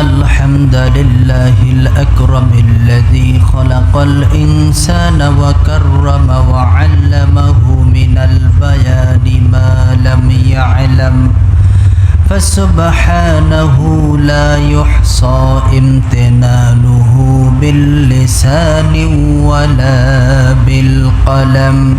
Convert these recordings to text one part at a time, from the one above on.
الحمد لله الأكرم الذي خلق الإنسان وكرم وعلمه من البيان ما لم يعلم فسبحانه لا يحصى امتنانه باللسان ولا بالقلم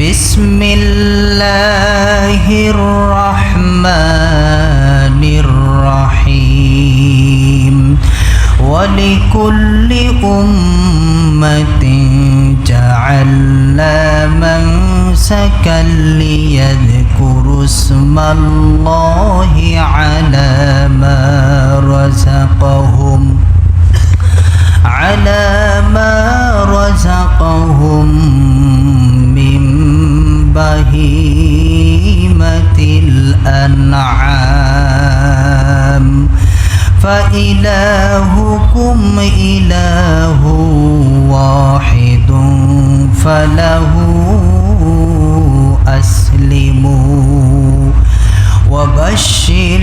بسم الله الرحمن الرحيم. ولكل أمة جعلنا منسكا ليذكروا اسم الله على ما رزقهم بهيمة الأنعام. فإلهكم إله واحد فله أسلموا. وبشر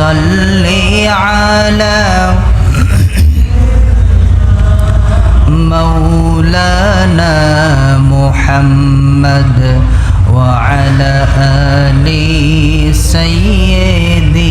صل على مولانا محمد وعلى آل سيدنا